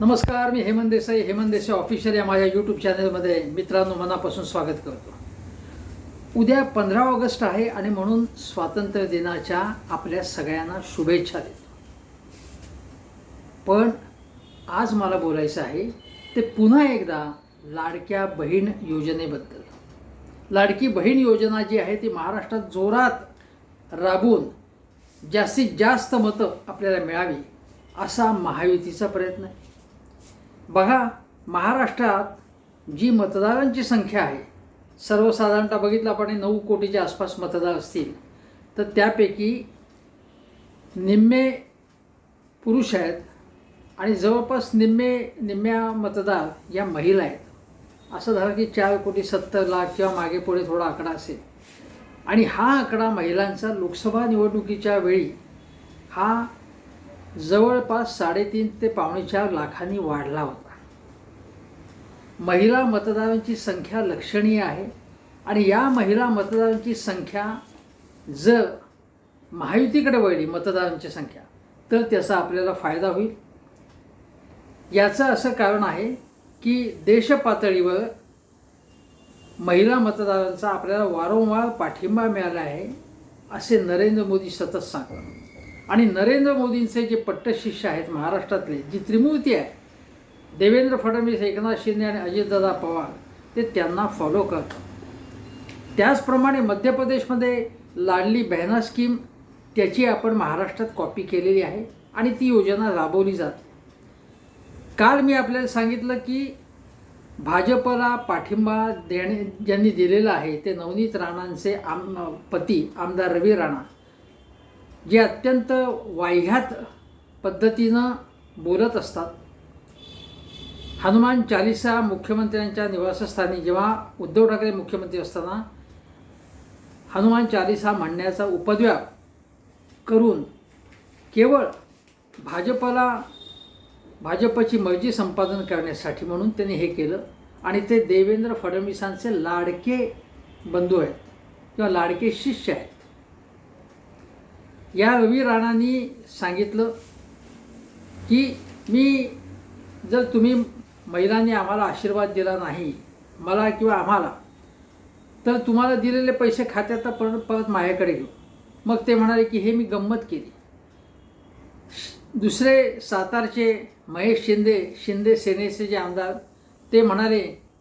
नमस्कार मी हेमंत देसाई. हेमंत देसाई ऑफिशियल या माझ्या यूट्यूब चॅनलमध्ये मित्रांनो मनापासून स्वागत करतो. उद्या पंधरा ऑगस्ट आहे आणि म्हणून स्वातंत्र्य दिनाच्या आपल्या सगळ्यांना शुभेच्छा देतो. पण आज मला बोलायचं आहे ते पुन्हा एकदा लाडक्या बहीण योजनेबद्दल. लाडकी बहीण योजना जी आहे ती महाराष्ट्रात जोरात राबवून जास्तीत जास्त मतं आपल्याला मिळावी असा महायुतीचा प्रयत्न आहे. बघा महाराष्ट्रात जी मतदारांची संख्या आहे सर्वसाधारणतः बघितलं आपण नऊ कोटीच्या आसपास मतदार असतील तर त्यापैकी निम्मे पुरुष आहेत आणि जवळपास निम्मे निम्म्या मतदार या महिला आहेत. असं झालं की चार कोटी सत्तर लाख किंवा मागे पुढे थोडा आकडा असेल. आणि हा आकडा महिलांचा लोकसभा निवडणुकीच्या वेळी हा जवळपास साडेतीन ते पावणे चार लाखांनी वाढला होता. महिला मतदारांची संख्या लक्षणीय आहे आणि या महिला मतदारांची संख्या जर महायुतीकडे वळली मतदारांची संख्या तर त्याचा आपल्याला फायदा होईल. याचं असं कारण आहे की देशपातळीवर महिला मतदारांचा आपल्याला वारंवार पाठिंबा मिळाला आहे असे नरेंद्र मोदी सतत सांगतात. आणि नरेंद्र मोदींचे जे पट्टशिष्य आहेत महाराष्ट्रातले जी त्रिमूर्ती आहे देवेंद्र फडणवीस एकनाथ शिंदे आणि अजितदादा पवार ते त्यांना फॉलो करतात. त्याचप्रमाणे मध्य प्रदेशमध्ये लाडली बहना स्कीम त्याची आपण महाराष्ट्रात कॉपी केलेली आहे आणि ती योजना राबवली जाते. काल मी आपल्याला सांगितलं की भाजपला पाठिंबा देणे ज्यांनी दिलेला आहे ते नवनीत राणांचे आम पती आमदार रवी राणा. जे अत्यंत वाह्यात पद्धतीनं बोलत असतात. हनुमान चालिसा मुख्यमंत्र्यांच्या निवासस्थानी जेव्हा उद्धव ठाकरे मुख्यमंत्री असताना हनुमान चालिसा म्हणण्याचा उपद्व्याप करून केवळ भाजपला भाजपची मर्जी संपादन करण्यासाठी म्हणून त्यांनी हे केलं आणि ते देवेंद्र फडणवीसांचे लाडके बंधू आहेत किंवा लाडके शिष्य आहेत. या रवी राणांनी सांगितलं की मी जर तुम्ही महिलांनी आम्हाला आशीर्वाद दिला नाही मला किंवा आम्हाला तर तुम्हाला दिलेले पैसे खात्यात परत परत माझ्याकडे घेऊ. मग ते म्हणाले की हे मी गंमत केली. दुसरे सातारचे महेश शिंदे शिंदे सेनेचे जे आमदार ते म्हणाले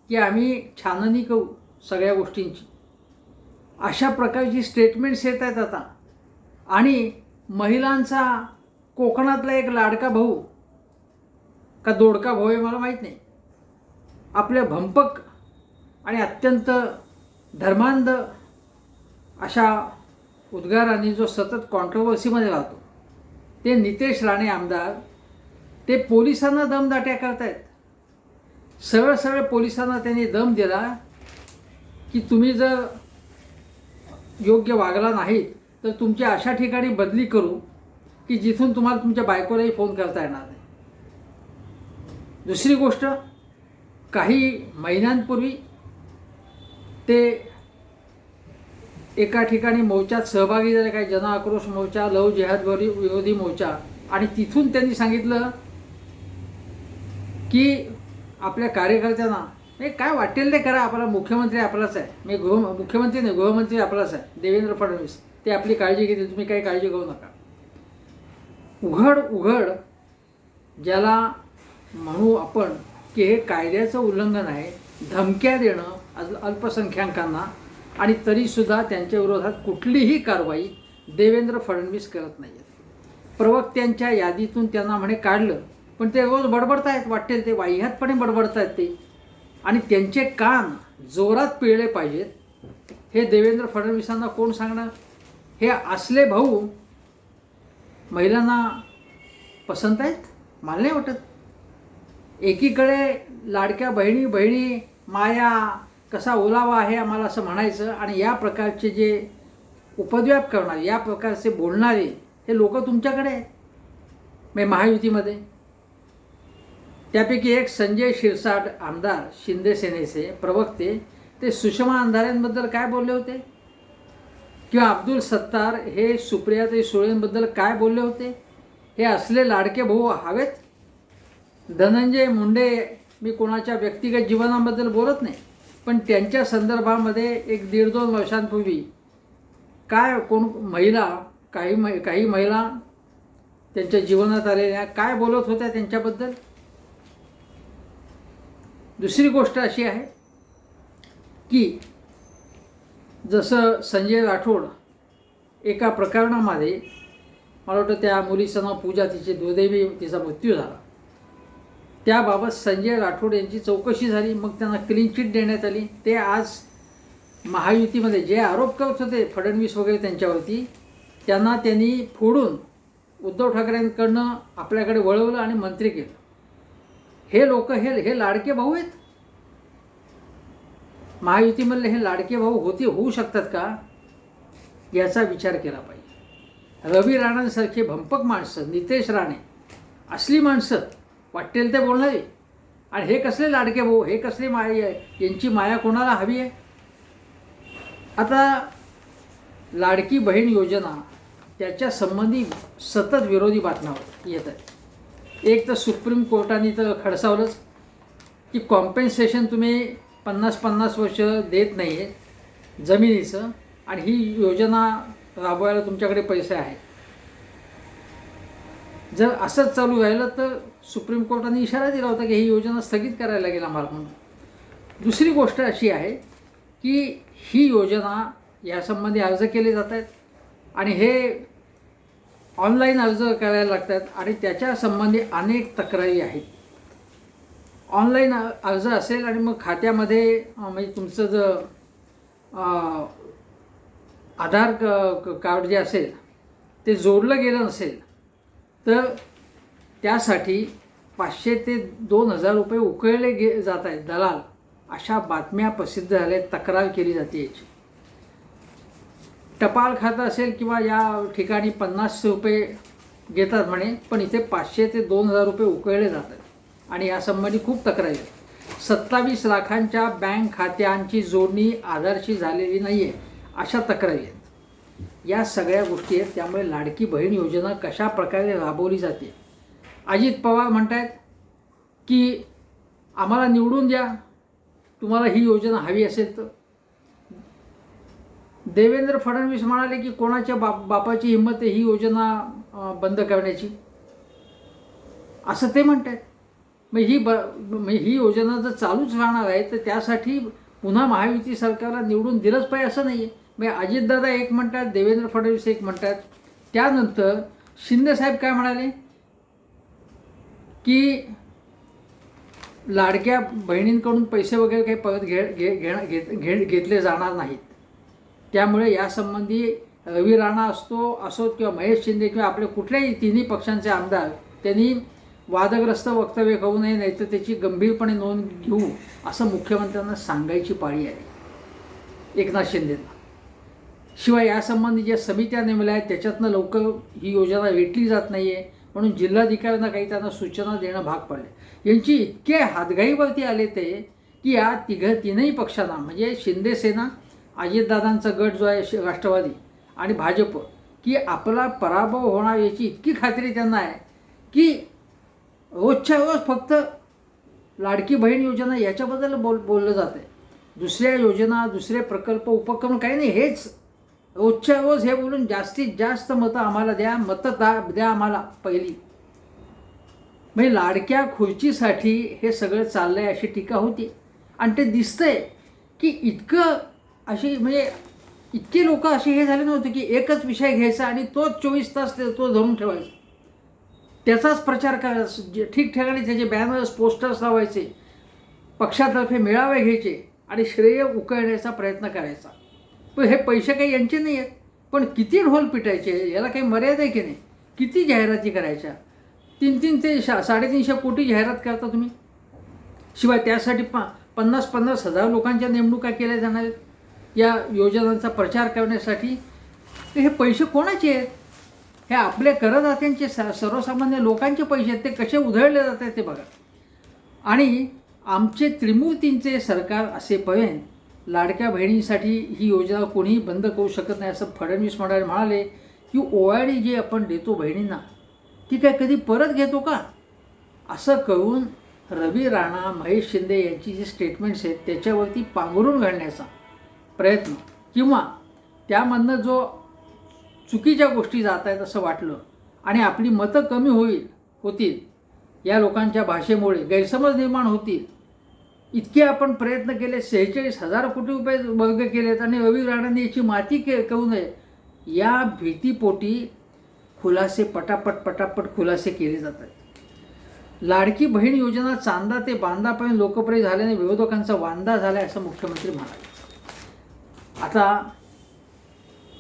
की आम्ही छाननी करू सगळ्या गोष्टींची. अशा प्रकारची स्टेटमेंट्स येत आहेत आता. आणि महिलांचा कोकणातला एक लाडका भाऊ का दोडका भाऊ आहे मला माहीत नाही. आपल्या भंपक आणि अत्यंत धर्मांध अशा उद्गारांनी जो सतत कॉन्ट्रोवर्सीमध्ये राहतो ते नितेश राणे आमदार ते पोलिसांना दमदाट्या करतायत. सरळ सरळ पोलिसांना त्यांनी दम दिला की तुम्ही जर योग्य वागला नाहीत तर तुमच्या अशा ठिकाणी बदली करू की जिथून तुम्हाला तुमच्या बायकोलाही फोन करता येणार नाही. दुसरी गोष्ट काही महिन्यांपूर्वी ते एका ठिकाणी मोर्चात सहभागी झाले काही जन आक्रोश मोर्चा लव जिहाद विरोधी मोर्चा आणि तिथून त्यांनी सांगितलं की आपल्या कार्यकर्त्यांना हे काय वाटेल ते करा आपला मुख्यमंत्री आपलाच आहे. मी गृह मुख्यमंत्री नाही गृहमंत्री आपलाच आहे. देवेंद्र फडणवीस. ते आपली काळजी घेतील तुम्ही काही काळजी घेऊ नका. उघड उघड ज्याला म्हणू आपण की हे कायद्याचं उल्लंघन आहे धमक्या देणं अल अल्पसंख्याकांना आणि तरीसुद्धा त्यांच्या विरोधात कुठलीही कारवाई देवेंद्र फडणवीस करत नाही आहेत प्रवक्त्यांच्या यादीतून त्यांना म्हणे काढलं पण ते रोज बडबडत आहेत वाटेल ते वाह्यातपणे बडबडत आहेत ते. आणि त्यांचे कान जोरात पिळले पाहिजेत हे देवेंद्र फडणवीसांना कोण सांगणार? हे असले भाऊ महिलांना पसंत आहेत? मला नाही वाटत. एकीकडे लाडक्या बहिणी बहिणी माया कसा ओलावा आहे आम्हाला असं म्हणायचं आणि या प्रकारचे जे उपद्व्याप करणारे या प्रकारचे बोलणारे हे लोक तुमच्याकडे आहेत? महायुतीमध्ये. त्यापैकी एक संजय शिरसाट आमदार शिंदे सेनेचे प्रवक्ते ते सुषमा अंधाऱ्यांबद्दल काय बोलले होते? किंवा अब्दुल सत्तार हे सुप्रियाताई सुळेंबद्दल काय बोलले होते? हे असले लाडके भाऊ हवेत? धनंजय मुंडे मी कोणाच्या व्यक्तिगत जीवनाबद्दल बोलत नाही पण त्यांच्या संदर्भामध्ये एक दीड दोन वर्षांपूर्वी काय कोण महिला काही मै काही महिला त्यांच्या जीवनात आलेल्या काय बोलत होत्या त्यांच्याबद्दल? दुसरी गोष्ट अशी आहे की जसं संजय राठोड एका प्रकरणामध्ये मला वाटतं त्या मुलीचं नाव पूजा तिची दुर्दैवी तिचा मृत्यू झाला. त्याबाबत संजय राठोड यांची चौकशी झाली मग त्यांना क्लीन चिट देण्यात आली. ते आज महायुतीमध्ये जे आरोप करत होते फडणवीस वगैरे त्यांच्यावरती त्यांना त्यांनी फोडून उद्धव ठाकरेंकडनं आपल्याकडे वळवलं आणि मंत्री केलं. हे लोक हे हे लाडके भाऊ आहेत. महायुतीमधले हे लाडके भाऊ होते होऊ शकतात का? याचा विचार केला पाहिजे. रवी राणांसारखे भंपक माणसं नितेश राणे असली माणसं वाटेल ते बोलणारे. आणि हे कसले लाडके भाऊ हे कसले माया यांची माया कोणाला हवी आहे? आता लाडकी बहीण योजना त्याच्या संबंधी सतत विरोधी बातम्या येत आहेत एक तर सुप्रीम कोर्टाने तर खडसावलंच की कॉम्पेन्सेशन तुम्ही पन्नास पन्नास वर्ष देत नाही आहे जमिनीचं. आणि ही योजना राबवायला तुमच्याकडे पैसे आहेत. जर असंच चालू राहिलं तर सुप्रीम कोर्टाने इशारा दिला होता की ही योजना स्थगित करायला लागेल आम्हाला म्हणून. दुसरी गोष्ट अशी आहे की ही योजना यासंबंधी अर्ज केले जात आहेत. आणि हे ऑनलाईन अर्ज करायला लागतात. आणि त्याच्या संबंधी अनेक तक्रारी आहेत. ऑनलाईन अर्ज असेल आणि मग खात्यामध्ये म्हणजे तुमचं जर आधार क कार्ड जे असेल ते जोडलं गेलं नसेल तर त्यासाठी पाचशे ते दोन हजार रुपये उकळले गे जात आहेत. दलाल अशा बातम्या प्रसिद्ध झाल्या आहेत, तक्रार केली जाते याची. टपाल खातं असेल किंवा या ठिकाणी पन्नास रुपये घेतात म्हणे पण इथे पाचशे ते दोन हजार रुपये उकळले जातात आणि यासंबंधी खूप तक्रारी आहेत. सत्तावीस लाखांच्या बँक खात्यांची जोडणी आधारशी झालेली नाही आहे अशा तक्रारी आहेत. या सगळ्या गोष्टी आहेत त्यामुळे लाडकी बहीण योजना कशा प्रकारे राबवली जाते? अजित पवार म्हणत आहेत की आम्हाला निवडून द्या तुम्हाला ही योजना हवी असेल तर. देवेंद्र फडणवीस म्हणाले की कोणाच्या बाप बापाची हिंमत आहे ही योजना बंद करण्याची? असं ते म्हणत आहेत मग ही ब मग ही योजना जर चालूच राहणार आहे तर त्यासाठी पुन्हा महायुती सरकारला निवडून दिलंच पाहिजे असं नाही आहे मग अजितदादा एक म्हणतात देवेंद्र फडणवीस एक म्हणतात. त्यानंतर शिंदेसाहेब काय म्हणाले? की लाडक्या बहिणींकडून पैसे वगैरे काही परत घे घे घेणं घेत घे घेतले जाणार नाहीत. त्यामुळे यासंबंधी रवी राणा असतो असोत किंवा महेश शिंदे किंवा आपले कुठल्याही तिन्ही पक्षांचे आमदार त्यांनी वादग्रस्त वक्तव्य करू नये नाहीतर त्याची गंभीरपणे नोंद घेऊ असं मुख्यमंत्र्यांना सांगायची पाळी आहे. एकनाथ शिंदेंना शिवाय यासंबंधी ज्या समित्या नेमल्या आहेत त्याच्यातनं लवकर ही योजना वेटली जात नाही आहे म्हणून जिल्हाधिकाऱ्यांना काही त्यांना सूचना देणं भाग पडले यांची इतके हातघाईवरती आले ते की या तिघ तीनही पक्षांना म्हणजे शिंदे सेना अजितदादांचा गट जो आहे राष्ट्रवादी आणि भाजप की आपला पराभव होणार याची इतकी खात्री त्यांना आहे की रोजच्या रोज फक्त लाडकी बहीण योजना याच्याबद्दल बोल बोललं जातं आहे दुसऱ्या योजना दुसरे प्रकल्प उपक्रम काही नाही हेच. रोजच्या रोज हे बोलून जास्तीत जास्त मतं आम्हाला द्या मतं दा द्या आम्हाला पहिली. म्हणजे लाडक्या खुर्चीसाठी हे सगळं चाललं आहे अशी टीका होती. आणि ते दिसतंय की इतकं अशी म्हणजे इतके लोक असे हे झाले नव्हते की एकच विषय घ्यायचा आणि तोच चोवीस तास ते- तो धरून ठेवायचा. त्याचाच प्रचार करायचा जे ठिकठिकाणी त्याचे बॅनर्स पोस्टर्स लावायचे पक्षातर्फे मेळावे घ्यायचे आणि श्रेय उकळण्याचा प्रयत्न करायचा. पण हे पैसे काही यांचे नाही आहेत. पण किती ढोल पिटायचे याला काही मर्यादा आहे की नाही? किती जाहिराती करायच्या? तीन तीन ते शा साडेतीनशे कोटी जाहिरात करता तुम्ही. शिवाय त्यासाठी पा पन्नास पन्नास हजार लोकांच्या नेमणुका केल्या जाणार आहेत. या योजनांचा प्रचार करण्यासाठी. तर हे पैसे कोणाचे आहेत? हे आपले करदात्यांचे स सर्वसामान्य लोकांचे पैसे आहेत ते कसे उधळले जात आहेत ते बघा. आणि आमचे त्रिमूर्तींचे सरकार असे पवेन लाडक्या बहिणींसाठी ही योजना कोणीही बंद करू शकत नाही असं फडणवीस म्हणाले म्हणाले की ओवाळी जी आपण देतो बहिणींना ती काय कधी परत घेतो का? असं करून रवी राणा महेश शिंदे यांची जी स्टेटमेंट्स आहेत त्याच्यावरती पांघरून घालण्याचा प्रयत्न किंवा त्यामधनं जो चुकीच्या गोष्टी जात आहेत असं वाटलं आणि आपली मतं कमी होईल होतील या लोकांच्या भाषेमुळे गैरसमज निर्माण होतील. इतके आपण प्रयत्न केले सेहेचाळीस हजार कोटी रुपये वर्ग केलेत आणि रवी राणाने याची माती के करू नये. या भीतीपोटी खुलासे पटापट पटापट खुलासे केले जात आहेत. लाडकी बहीण योजना चांदा ते बांदापर्यंत लोकप्रिय झाल्याने विरोधकांचा वांदा झाला असं मुख्यमंत्री म्हणाले. आता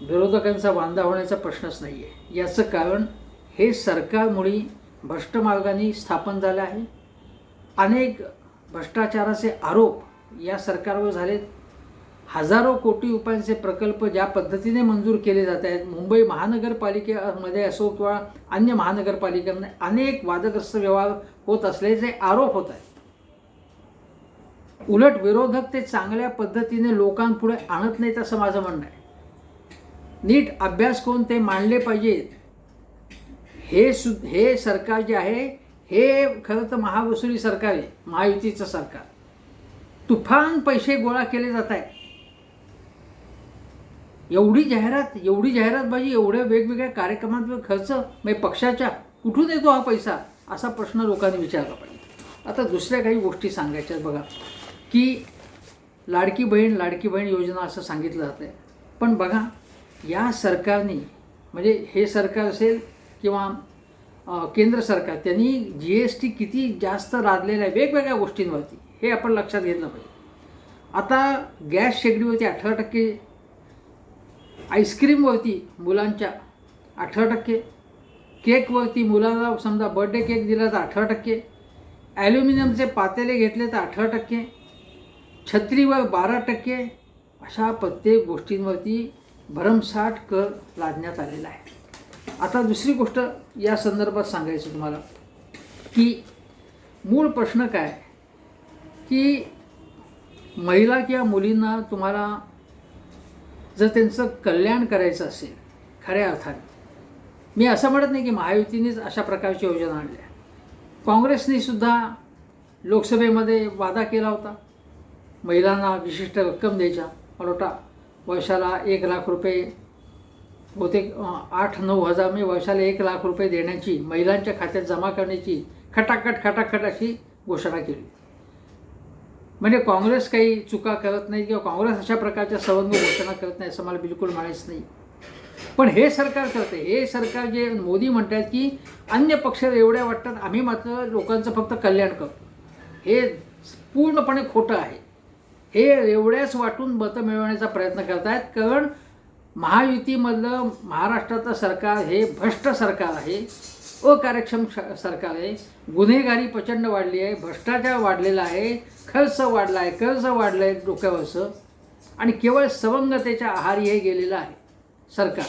विरोधकांचा वांदा होण्याचा प्रश्नच नाही आहे याचं कारण हे सरकारमुळे भ्रष्ट मार्गाने स्थापन झालं आहे. अनेक भ्रष्टाचाराचे आरोप या सरकारवर झालेत. हजारो कोटी रुपयांचे प्रकल्प ज्या पद्धतीने मंजूर केले जात आहेत मुंबई महानगरपालिकेमध्ये असो किंवा अन्य महानगरपालिकेमध्ये अनेक वादग्रस्त व्यवहार होत असल्याचे आरोप होत आहेत. उलट विरोधक ते चांगल्या पद्धतीने लोकांपुढे आणत नाहीत असं माझं म्हणणं आहे. नीट अभ्यास करून ते मांडले पाहिजेत. हे सु हे सरकार जे आहे हे खरं तर महावसुली सरकार आहे महायुतीचं सरकार. तुफान पैसे गोळा केले जात आहे एवढी जाहिरात एवढी जाहिरातबाजी एवढ्या वेगवेगळ्या कार्यक्रमांवर खर्च म्हणजे पक्षाच्या कुठून येतो हा पैसा असा प्रश्न लोकांनी विचारला पाहिजे. आता दुसऱ्या काही गोष्टी सांगायच्या बघा की लाडकी बहीण लाडकी बहीण योजना असं सांगितलं जातं आहे पण बघा या सरकारने म्हणजे हे सरकार असेल किंवा केंद्र सरकार त्यांनी जी एस टी किती जास्त लादलेलं आहे वेगवेगळ्या गोष्टींवरती हे आपण लक्षात घेतलं पाहिजे. आता गॅस शेगडीवरती अठरा टक्के आईस्क्रीमवरती मुलांच्या अठरा टक्के केकवरती मुलांना समजा बर्थडे केक दिला तर अठरा टक्के ॲल्युमिनियमचे पातेले घेतले तर अठरा टक्के छत्रीवर बारा टक्के अशा प्रत्येक गोष्टींवरती भरमसाठ कर लादण्यात आलेला आहे. आता दुसरी गोष्ट या संदर्भात सांगायचं तुम्हाला की मूळ प्रश्न काय? की महिला किंवा मुलींना तुम्हाला जर त्यांचं कल्याण करायचं असेल खऱ्या अर्थाने मी असं म्हणत नाही की महायुतीनेच अशा प्रकारची योजना आणल्या काँग्रेसने सुद्धा लोकसभेमध्ये वादा केला होता. महिलांना विशिष्ट रक्कम द्यायच्या परोटा वर्षाला एक लाख रुपये बहुतेक आठ नऊ हजार मी वर्षाला एक लाख रुपये देण्याची महिलांच्या खात्यात जमा करण्याची खटाखट खटाखट अशी घोषणा केली. म्हणजे काँग्रेस काही चुका करत नाही किंवा काँग्रेस अशा प्रकारच्या संबंध घोषणा करत नाही असं मला बिलकुल म्हणायचं नाही. पण हे सरकार करते हे सरकार जे मोदी म्हणतात की अन्य पक्ष एवढ्या वाटतात आम्ही मात्र लोकांचं फक्त कल्याण करतो. हे पूर्णपणे खोटं आहे. हे एवढ्याच वाटून मतं मिळवण्याचा प्रयत्न करतायत. कारण महायुतीमधलं महाराष्ट्राचं सरकार हे भ्रष्ट सरकार आहे. अकार्यक्षम श- सरकार आहे. गुन्हेगारी प्रचंड वाढली आहे. भ्रष्टाचार वाढलेला आहे. खर्च वाढला आहे. कर्ज वाढलं आहे डोक्यावरचं. आणि केवळ सवंगतेच्या आहारी हे गेलेलं आहे सरकार.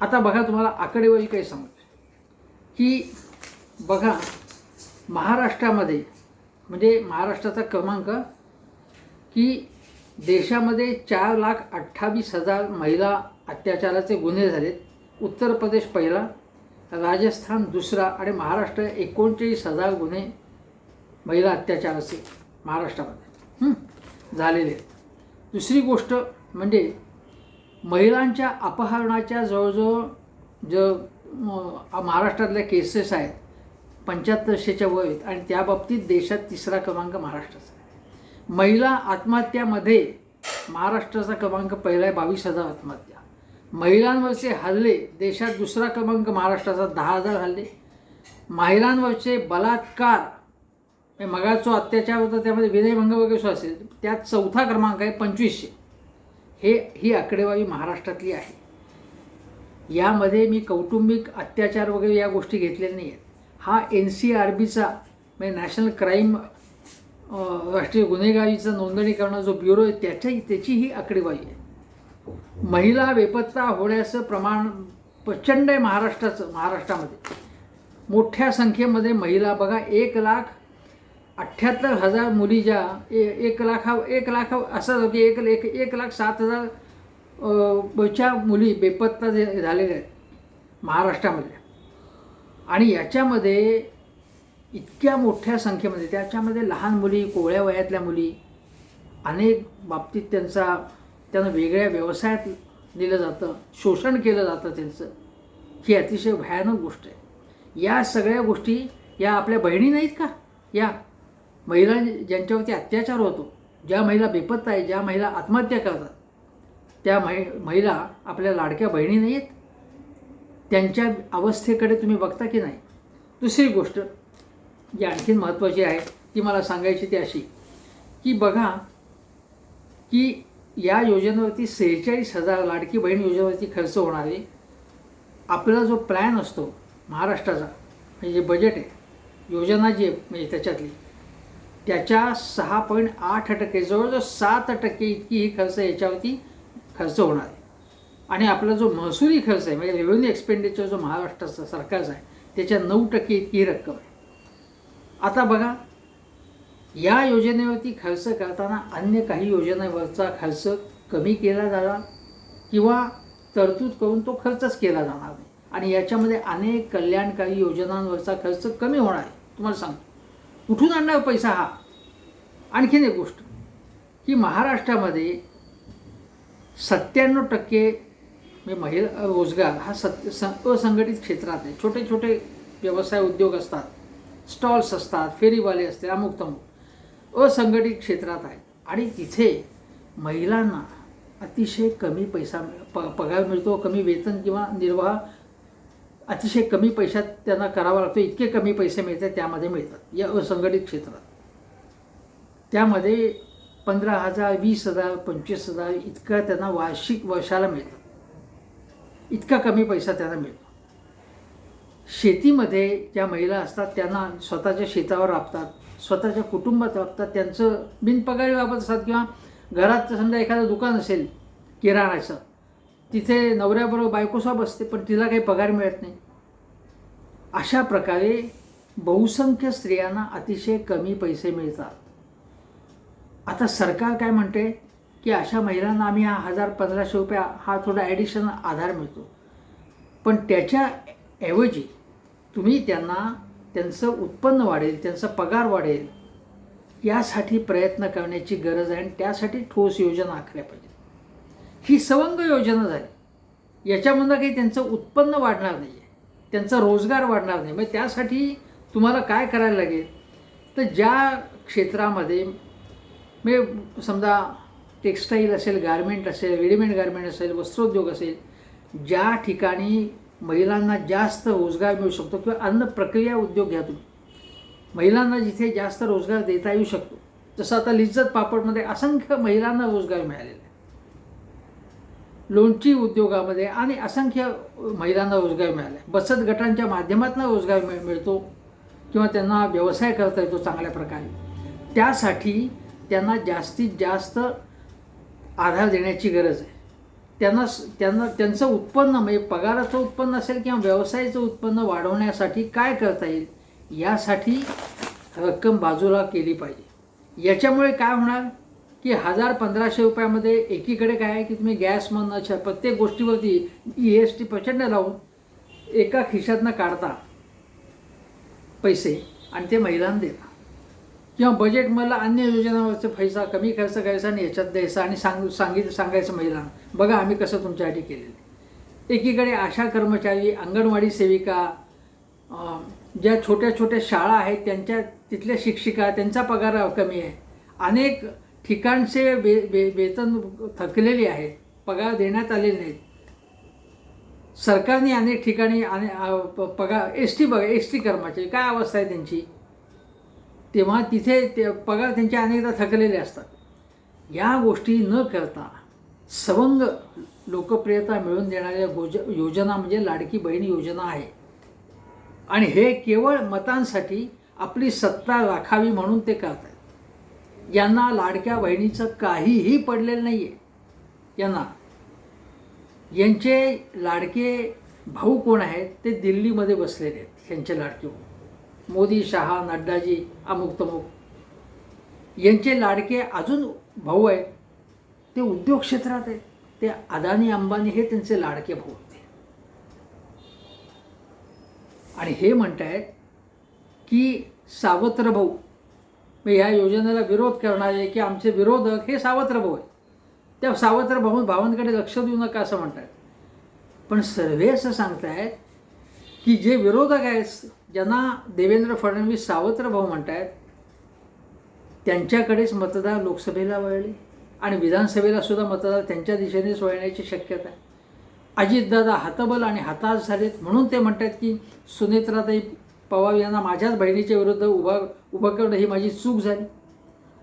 आता बघा तुम्हाला आकडेवारी काही सांगतो की बघा महाराष्ट्रामध्ये म्हणजे महाराष्ट्राचा क्रमांक की देशामध्ये चार लाख अठ्ठावीस हजार महिला अत्याचाराचे गुन्हे झालेत. उत्तर प्रदेश पहिला राजस्थान दुसरा आणि महाराष्ट्र एकोणचाळीस हजार गुन्हे महिला अत्याचाराचे महाराष्ट्रामध्ये झालेले आहेत. दुसरी गोष्ट म्हणजे महिलांच्या अपहरणाच्या जवळजवळ ज महाराष्ट्रातल्या केसेस आहेत पंच्याहत्तरशेच्या वयत आहेत आणि त्या बाबतीत देशात तिसरा क्रमांक महाराष्ट्राचा आहे. महिला आत्महत्यामध्ये महाराष्ट्राचा क्रमांक पहिला आहे बावीस हजार आत्महत्या. महिलांवरचे हल्ले देशात दुसरा क्रमांक महाराष्ट्राचा दहा हजार हल्ले. महिलांवरचे बलात्कार म्हणजे मगा जो अत्याचार होता त्यामध्ये विनयभंग वगैरे जो असेल. त्यात चौथा क्रमांक आहे पंचवीसशे. हे ही आकडेवारी महाराष्ट्रातली आहे. यामध्ये मी कौटुंबिक अत्याचार वगैरे या गोष्टी घेतलेल्या नाही आहेत हा एन सी आर बीचा म्हणजे नॅशनल क्राईम राष्ट्रीय गुन्हेगारीचं नोंदणी करणं जो ब्युरो आहे त्याच्या त्याची ही आकडेवारी आहे. महिला बेपत्ता होण्याचं प्रमाण प्रचंड आहे महाराष्ट्राचं महाराष्ट्रामध्ये. मोठ्या संख्येमध्ये महिला. बघा एक लाख अठ्ठ्याहत्तर हजार मुली ज्या ए- एक लाख एक लाख असं होती एक एक एक लाख सात हजार च्या मुली बेपत्ता झालेल्या आहेत महाराष्ट्रामधल्या आणि याच्यामध्ये इतक्या मोठ्या संख्येमध्ये त्याच्यामध्ये लहान मुली कोवळ्या वयातल्या मुली अनेक बाबतीत त्यांचा त्यांना वेगळ्या व्यवसायात दिलं जातं शोषण केलं जातं त्यांचं. ही अतिशय भयानक गोष्ट आहे. या सगळ्या गोष्टी या आपल्या बहिणी नाहीत का? या महिला ज्यांच्यावरती अत्याचार होतो ज्या महिला बेपत्ता आहे ज्या महिला आत्महत्या करतात त्या महि महिला आपल्या लाडक्या बहिणी नाही आहेत त्यांच्या अवस्थेकडे तुम्ही बघता की नाही? दुसरी गोष्ट जी आणखीन महत्त्वाची आहे ती मला सांगायची ती अशी की बघा की या योजनेवरती सेहेचाळीस हजार लाडकी बहीण योजनेवरती खर्च होणारे आपला जो प्लॅन असतो महाराष्ट्राचा म्हणजे जे बजेट आहे योजना जी आहे म्हणजे त्याच्यातली त्याच्या सहा पॉईंट आठ टक्के जवळजवळ सात टक्के इतकी ही खर्च याच्यावरती खर्च होणार आहे. आणि आपला जो महसुली खर्च आहे म्हणजे रेव्हेन्यू एक्सपेंडिचर जो महाराष्ट्राचा सरकारचा आहे त्याच्या नऊ टक्के इतकी रक्कम आहे. आता बघा या योजनेवरती खर्च करताना अन्य काही योजनेवरचा खर्च कमी केला जाणार किंवा तरतूद करून तो खर्चच केला जाणार नाही. आणि याच्यामध्ये अनेक कल्याणकारी योजनांवरचा खर्च कमी होणार आहे. तुम्हाला सांगतो कुठून आणणार पैसा हा? आणखीन एक गोष्ट की महाराष्ट्रामध्ये सत्त्याण्णव टक्के म्हणजे महिला रोजगार हा सत्य स असंघटित क्षेत्रात आहे. छोटे छोटे व्यवसाय उद्योग असतात. स्टॉल्स असतात फेरीवाले असते अमुक तमुक. असंघटित क्षेत्रात आहे. आणि तिथे महिलांना अतिशय कमी पैसा प पगार मिळतो कमी वेतन किंवा निर्वाह अतिशय कमी पैशात त्यांना करावा लागतो इतके कमी पैसे मिळतात त्यामध्ये मिळतात या असंघटित क्षेत्रात. त्यामध्ये पंधरा हजार वीस हजार पंचवीस हजार इतका त्यांना वार्षिक वर्षाला मिळतं. इतका कमी पैसा त्यांना मिळतो. शेतीमध्ये ज्या महिला असतात त्यांना स्वतःच्या शेतावर राबतात स्वतःच्या कुटुंबात राबतात त्यांचं बिनपगारी वापरत असतात किंवा घरात समजा एखादं दुकान असेल किराणाचं तिथे नवऱ्याबरोबर बायकोसाब बसते पण तिला काही पगार मिळत नाही. अशा प्रकारे बहुसंख्य स्त्रियांना अतिशय कमी पैसे मिळतात. आता सरकार काय म्हणते? की अशा महिलांना आम्ही हा हजार पंधराशे रुपये हा थोडा ॲडिशनल आधार मिळतो. पण त्याच्या ऐवजी तुम्ही त्यांना त्यांचं उत्पन्न वाढेल त्यांचा पगार वाढेल यासाठी प्रयत्न करण्याची गरज आहे आणि त्यासाठी ठोस योजना आखल्या पाहिजे ही सवंग योजना झाली. याच्यामधनं काही त्यांचं उत्पन्न वाढणार नाही आहे त्यांचा रोजगार वाढणार नाही. मग त्यासाठी तुम्हाला काय करायला लागेल? तर ज्या क्षेत्रामध्ये म्हणजे समजा टेक्स्टाईल असेल गारमेंट असेल रेडीमेड गारमेंट असेल वस्त्रोद्योग असेल ज्या ठिकाणी महिलांना जास्त रोजगार मिळू शकतो किंवा अन्न प्रक्रिया उद्योग घ्या तुम्ही. महिलांना जिथे जास्त रोजगार देता येऊ शकतो. जसं आता लिज्जत पापडमध्ये असंख्य महिलांना रोजगार मिळालेला आहे. लोणची उद्योगामध्ये आणि असंख्य महिलांना रोजगार मिळाला आहे. बचत गटांच्या माध्यमातून रोजगार मिळ मिळतो किंवा त्यांना व्यवसाय करता येतो चांगल्या प्रकारे. त्यासाठी त्यांना जास्तीत जास्त आधार देण्याची गरज आहे. त्यांना त्यांना त्यांचं उत्पन्न म्हणजे पगाराचं उत्पन्न असेल किंवा व्यवसायाचं उत्पन्न वाढवण्यासाठी काय करता येईल यासाठी रक्कम बाजूला केली पाहिजे. याच्यामुळे काय होणार की हजार पंधराशे रुपयामध्ये एकीकडे काय आहे की तुम्ही गॅस म्हणून प्रत्येक गोष्टीवरती ई एस टी प्रचंड लावून एका खिशातनं काढता पैसे आणि ते महिलांना देता. किंवा बजेटमधला अन्य योजनावरचा पैसा कमी खर्च करायचा आणि याच्यात द्यायचा आणि सांग सांगित सांगायचं महिलांना. बघा आम्ही कसं तुमच्यासाठी केलेलं एकीकडे आशा कर्मचारी अंगणवाडी सेविका ज्या छोट्या छोट्या शाळा आहेत त्यांच्या तिथल्या शिक्षिका त्यांचा पगार कमी आहे. अनेक ठिकाणचे बे बे वेतन थकलेले आहेत पगार देण्यात आलेले नाहीत. सरकारने अनेक ठिकाणी अने प- पगार एस टी बघा एस टी कर्मचारी काय अवस्था आहे त्यांची? तेव्हा तिथे ते पगार त्यांचे अनेकदा थकलेले असतात. या गोष्टी न करता सवंग लोकप्रियता मिळवून देणाऱ्या गोज योजना म्हणजे लाडकी बहीण योजना आहे. आणि हे केवळ मतांसाठी आपली सत्ता राखावी म्हणून ते करत आहेत यांना लाडक्या बहिणीचं काहीही पडलेलं नाही आहे यांना यांचे लाडके भाऊ कोण आहेत ते दिल्लीमध्ये बसलेले आहेत यांचे लाडके भाऊ. मोदी शहा नड्डाजी अमुक तमुक. यांचे लाडके अजून भाऊ आहेत. ते उद्योग क्षेत्रात आहेत. ते अदानी अंबानी हे त्यांचे लाडके भाऊ होते. आणि हे म्हणतायत की सावत्र भाऊ. मग ह्या योजनेला विरोध करणारे की आमचे विरोधक हे सावत्र भाऊ आहेत. त्या सावत्र भाऊ भावांकडे लक्ष देऊ नका असं म्हणतात पण सर्वे असं सांगतायत की जे विरोधक आहेत ज्यांना देवेंद्र फडणवीस सावत्र भाऊ म्हणतायत त्यांच्याकडेच मतदार लोकसभेला वळले आणि विधानसभेला सुद्धा मतदार त्यांच्या दिशेनेच वळण्याची शक्यता आहे. अजितदादा हातबल आणि हताश झालेत म्हणून ते म्हणतात की सुनेत्राताई पवार यांना माझ्याच बहिणीच्या विरुद्ध उभा उभं करणं ही माझी चूक झाली.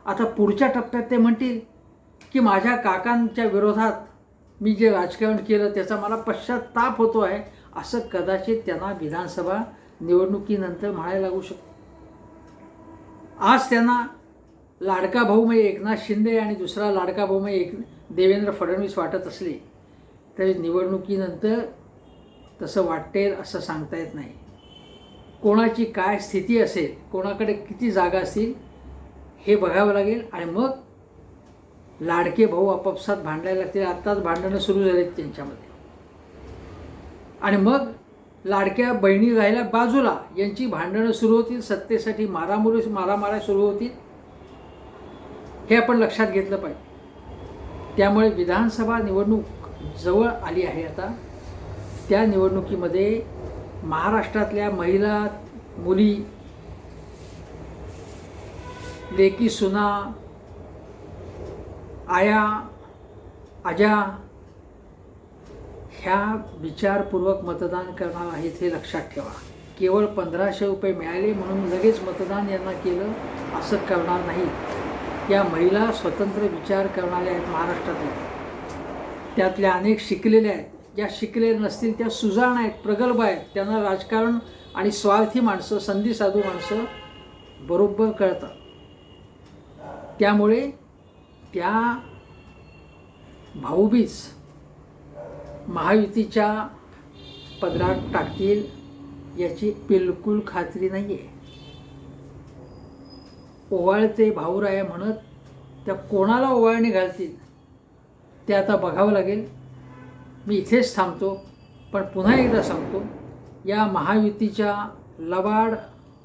आता पुढच्या टप्प्यात ते म्हणतील की माझ्या काकांच्या विरोधात मी जे राजकारण केलं त्याचा मला पश्चाताप होतो आहे. असं कदाचित त्यांना विधानसभा निवडणुकीनंतर म्हणायला लागू शकतं. आज त्यांना लाडका भाऊ म्हणजे एकनाथ शिंदे आणि दुसरा लाडका भाऊ म्हणजे एक देवेंद्र फडणवीस वाटत असले तरी निवडणुकीनंतर तसं वाटेल असं सांगता येत नाही. कोणाची काय स्थिती असेल कोणाकडे किती जागा असतील हे बघावं लागेल आणि मग लाडके भाऊ आपापसात भांडायला लागतील. आत्ताच भांडणं सुरू झालीत त्यांच्यामध्ये. आणि मग लाडक्या बहिणी राहिल्या बाजूला यांची भांडणं सुरू होतील सत्तेसाठी मारामुरी मारामाऱ्या सुरू होतील. हे आपण लक्षात घेतलं पाहिजे. त्यामुळे विधानसभा निवडणूक जवळ आली आहे आता. त्या निवडणुकीमध्ये महाराष्ट्रातल्या महिला मुली लेकी सुना आया आजा ह्या विचारपूर्वक मतदान करणार आहेत हे लक्षात ठेवा. केवळ पंधराशे रुपये मिळाले म्हणून लगेच मतदान यांना केलं असं करणार नाही. या महिला स्वतंत्र विचार करणाऱ्या आहेत महाराष्ट्रातल्या. त्यातल्या अनेक शिकलेल्या आहेत. ज्या शिकलेल्या नसतील त्या सुजाण आहेत प्रगल्भ आहेत. त्यांना राजकारण आणि स्वार्थी माणसं संधी साधू माणसं बरोबर कळतात. त्यामुळे त्या भाऊबीज महायुतीच्या पदरात टाकतील याची बिलकुल खात्री नाही आहे ओवाळते भाऊराया म्हणत त्या कोणाला ओवाळणी घालतील? ते आता बघावं लागेल. मी इथेच थांबतो पण पुन्हा एकदा सांगतो या महायुतीच्या लबाड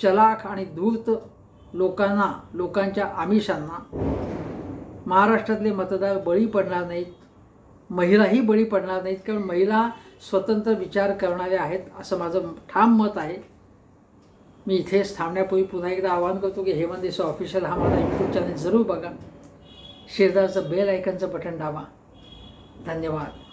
चलाख आणि धूर्त लोकांना लोकांच्या आमिषांना महाराष्ट्रातले मतदार बळी पडणार नाहीत. महिलाही बळी पडणार नाहीत कारण महिला स्वतंत्र विचार करणाऱ्या आहेत असं माझं ठाम मत आहे. मी इथेच थांबण्यापूर्वी पुन्हा एकदा आवाहन करतो की हेमंत देसो ऑफिशियल हा माझा यूट्यूब चॅनल जरूर बघा. शेजारचं बेल आयकनचं बटन दाबा. धन्यवाद.